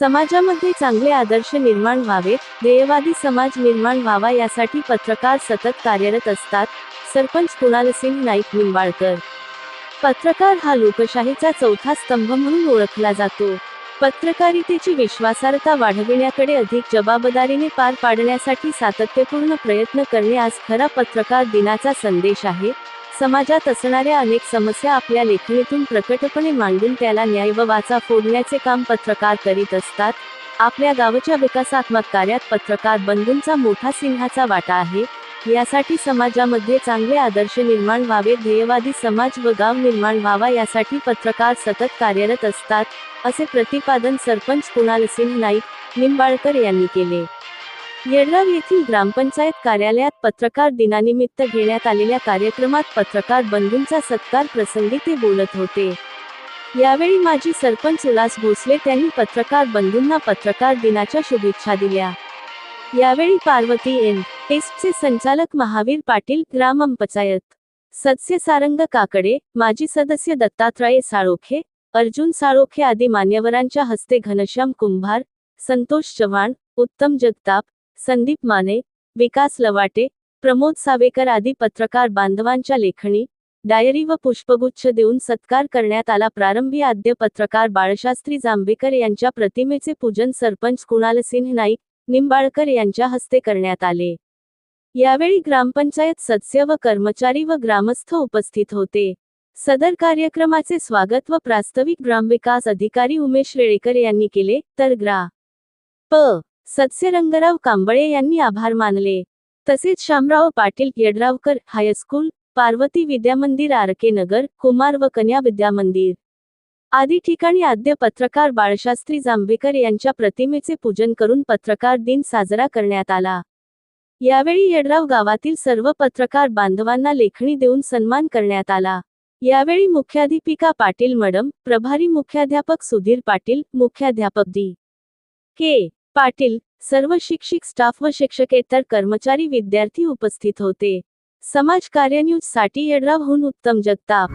समाजामध्ये चांगले आदर्श निर्माण व्हावे ध्येयवादी समाज निर्माण व्हावा यासाठी पत्रकार सतत कार्यरत असतात. सरपंच कुणालसिंह नाईक निंबाळकर. पत्रकार हा लोकशाहीचा चौथा स्तंभ म्हणून ओळखला जातो. पत्रकारितेची विश्वासार्हता वाढविण्याकडे अधिक जबाबदारीने पार पाडण्यासाठी सातत्यपूर्ण प्रयत्न करणे आज खरा पत्रकार दिनाचा संदेश आहे. समाजात असणाऱ्या अनेक समस्या आपल्या लेखणीतून प्रकटपणे मांडून त्याला न्याय व वाचा फोडण्याचे काम पत्रकार करीत असतात. आपल्या गावाच्या विकासात्मक कार्यात पत्रकार बंधूंचा मोठा सिंहाचा वाटा आहे. यासाठी समाजामध्ये चांगले आदर्श निर्माण व्हावे ध्येयवादी समाज व गाव निर्माण व्हावा यासाठी पत्रकार सतत कार्यरत असतात असे प्रतिपादन सरपंच कुणाल सिंह नाईक निंबाळकर यांनी केले. येडगाव येथील ग्रामपंचायत कार्यालयात पत्रकार दिनानिमित्त घेण्यात आलेल्या कार्यक्रमात पत्रकार बंधूंचा सत्कार प्रसंगी ते बोलत होते. यावेळी माजी सरपंच उल्हास भोसले त्यांनी पत्रकार बंधूंना पत्रकार दिनाच्या शुभेच्छा दिल्या. यावेळी पार्वती एन. टेस्टचे संचालक महावीर पाटील ग्रामपंचायत सदस्य सारंग काकडे माजी सदस्य दत्तात्रय साळोखे अर्जुन साळोखे आदी मान्यवरांच्या हस्ते घनश्याम कुंभार संतोष चव्हाण उत्तम जगताप संदीप माने विकास लवाटे प्रमोद सावेकर आदी पत्रकार बांधवांच्या लेखणी डायरी व पुष्पगुच्छ देऊन सत्कार करण्यात आला. प्रारंभी आद्य पत्रकार बाळशास्त्री जांभेकर यांच्या प्रतिमेचे पूजन सरपंच कुणाल सिंह नाईक निंबाळकर यांच्या हस्ते करण्यात आले. यावेळी ग्रामपंचायत सदस्य व कर्मचारी व ग्रामस्थ उपस्थित होते. सदर कार्यक्रमाचे स्वागत व प्रास्ताविक ग्रामविकास अधिकारी उमेश रेळेकर यांनी केले. तर ग्रा. प. सदस्य रंगराव कांबळे यांनी आभार मानले. तसेच Shamrao Patil Yedravkar high school Parvati Vidyamandir RK Nagar Kumar व कन्या विद्यामंदिर आदी ठिकाणी आद्य पत्रकार बाळशास्त्री जांभेकर यांच्या प्रतिमेचे पूजन करून पत्रकार दिन साजरा करण्यात आला. यावेळी येडराव गावातील सर्व पत्रकार बांधवांना लेखणी देऊन सन्मान करण्यात आला. यावेळी मुख्याध्यापिका पाटील मडम प्रभारी मुख्याध्यापक सुधीर पाटील मुख्याध्यापक दी के. पाटील सर्व शिक्षक स्टाफ व शिक्षकेतर कर्मचारी विद्यार्थी उपस्थित होते. समाज कार्य न्यूजसाठी येडरावहून उत्तम जगताप.